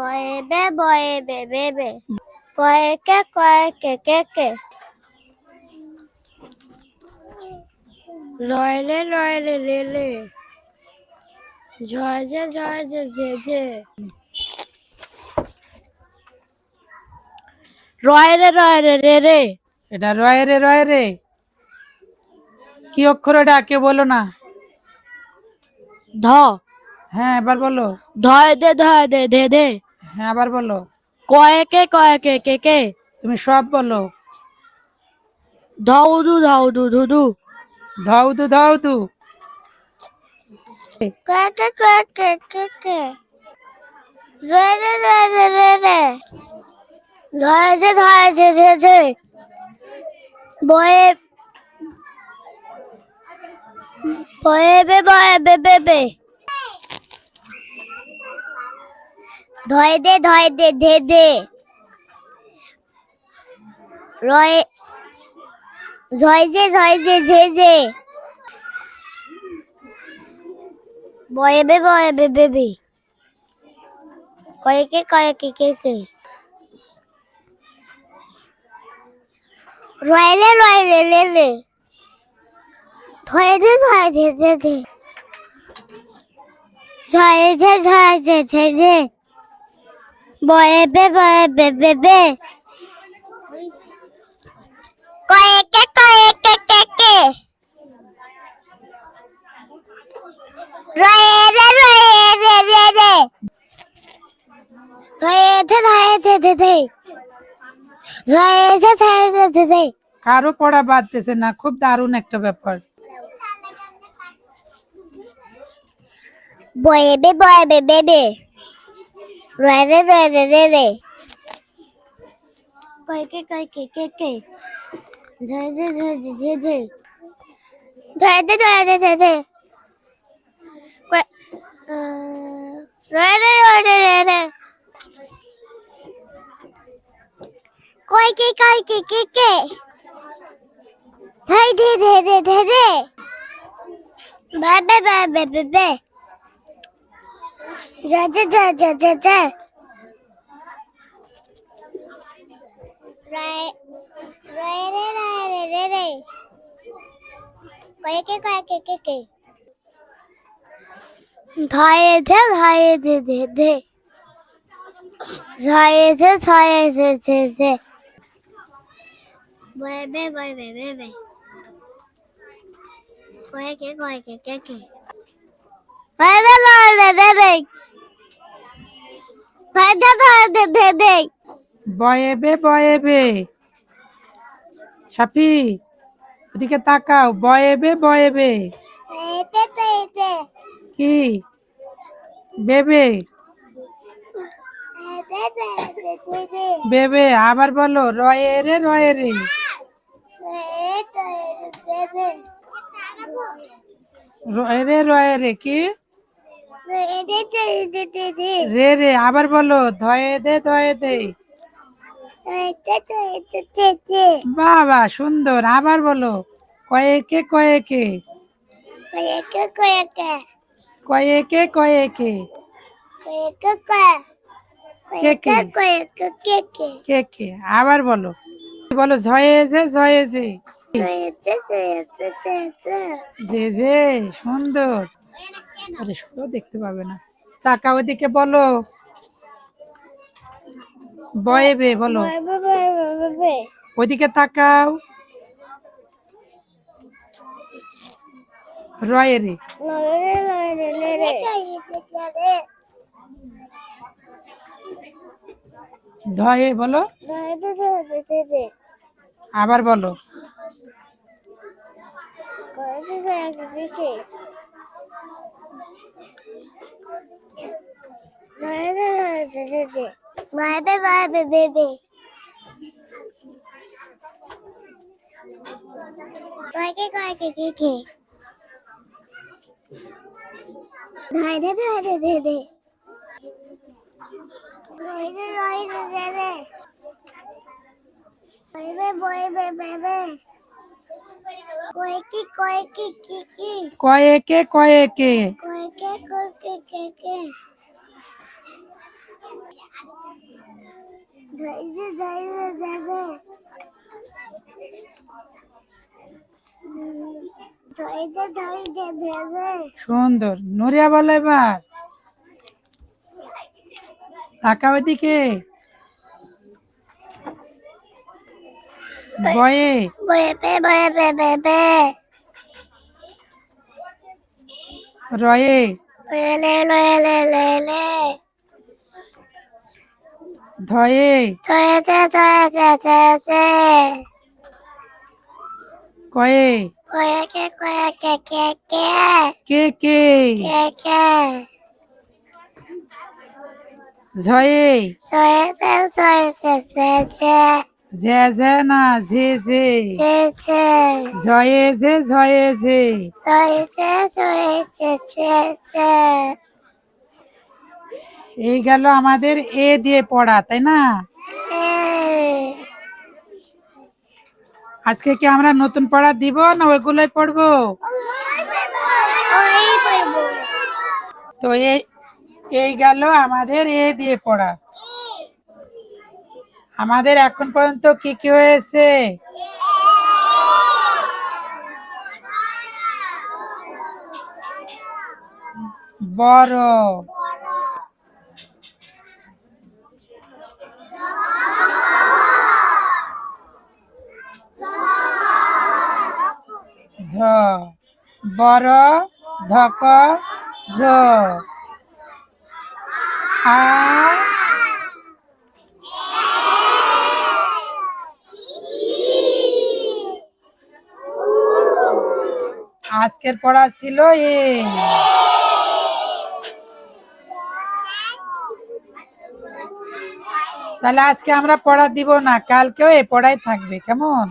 বয়ে বে বয়ে বে বে বে। কয়ে কে কয়ে কে কে কে। রয় রে রয় রে রে রে। জয় যে জয় যে যে যে। রয় রে রয় রে রে রে। এটা রয়ে রে রয়ে রে। কি অক্ষর এটা? কে বলো না? ধ। হ্যাঁ এবার বলো। ধয় দে ধয় দে দে দে। হ্যাঁ আবার বলো। কয়ে কে কয়ে কে কে? কে তুমি সব বলো। ধউ দু ধউ দু ধু দু ধাউ দু। ধাউ দু কে কে? রে রে রে রে রে রে। ধয় যে ধয় যে যে যে বয়ে বয়ে বে বয়ে বে বে বে। ধয় দে ধয় দে, ধে দে রয় জয় যে জয় যে যে বয়ে বে বয়ে বে বে বে কয়ে কে। কে রয়েলে রয়েলে লে লে দে, ধয়ে দে দে দে, ঝয়ে ঝয়ে যে যে বয়ে বে বয়ে বে বে বে। কয়ে কে কে কে কে রয়ে রে রয়ে রে। রে রে ধয়ে কারও পড়া বাদ দিছে না খুব দারুণ একটা ব্যাপার। বয়ে বে বয়ে বে বে বে। রে রয়ে রে রে রে কয়ে কে কয়ে কে কে ঝয়ে ঝে ঝয়ে ঝে ঝে ঝে ধয়ে দে ধয়ে দে দে দে আহ, রয়ে রে রে রে রে রে রায় রে রে রে কয়ে কে কে কে কে ধয়ে ধে ধয়ে ধে ধে ধে ধয়ে ধে ধয়ে ধে ধে ধে বয়ে বে বয়ে বে বে বে কয়ে কে কয়ে কে কে কে বয়ে বে বয়ে বে বে বে ধয়ে ধে ধয়ে ধে ধে ধে বয়ে বে বয়ে বে। সাফি ওদিকে তাকাও। বয়ে বে বয়ে বে। পে পে পে কি? বেবে। বেবে, আবার বলো, রয়ে রে রয়ে রে। রয়ে রে রয়ে রে, কি? রে রে আবার বলো ধয়ে দে ধয়ে দে। বাবা সুন্দর আবার বলো কয়েকে কয়েকে? কয়েকে কয়েকে? কে কে? কে কে? আবার বলো। বলো ঝয়ে যে ঝয়ে যে। যে যে সুন্দর। আরে সরো দেখতে পাবে না। টাকা ওদিকে বলো। বয়ে বে বলো। ওদিকে তাকাও। রয়ে রে। ধয়ে বলো। আবার বলো। Ke. Dhai de dhai de de de. Roi de roi de de de. Boy be boy be be be. Koi ki koi ki ki ki. কয়েকে কয়েকে Koi ke ধরে সুন্দর। নুরিয়া বলো এবার। তাকাও এদিকে বয়ে। বয়ে পে বয়ে পে পে পে। রয়ে। লে লয়ে লে লে লে ধয়ে। ধরে ধরে ধরে কয়ে। কয়ে কে কয়ে কে কে? কে কে? কে কে? ঝয়ে। ধরে ধরে ধরে ঝে ঝে না ঝে ঝে। ধরে ধরে ঝয়ে ঝে ঝয়ে ঝে। ধরেছে ধরেছে ধরেছে এই গেল আমাদের এ দিয়ে পড়া, তাই না? আজকে কি আমরা নতুন পড়া দিব না ওইগুলোই পড়ব? তো এই গেল আমাদের এ দিয়ে পড়া। আমাদের এখন পর্যন্ত কি কি হয়েছে? বড়। বড় ধক ঝ। আ। আজকের পড়া ছিল এ। তাহলে আজকে আমরা পড়া দিব না, কালকেও এ পড়াই থাকবে, কেমন?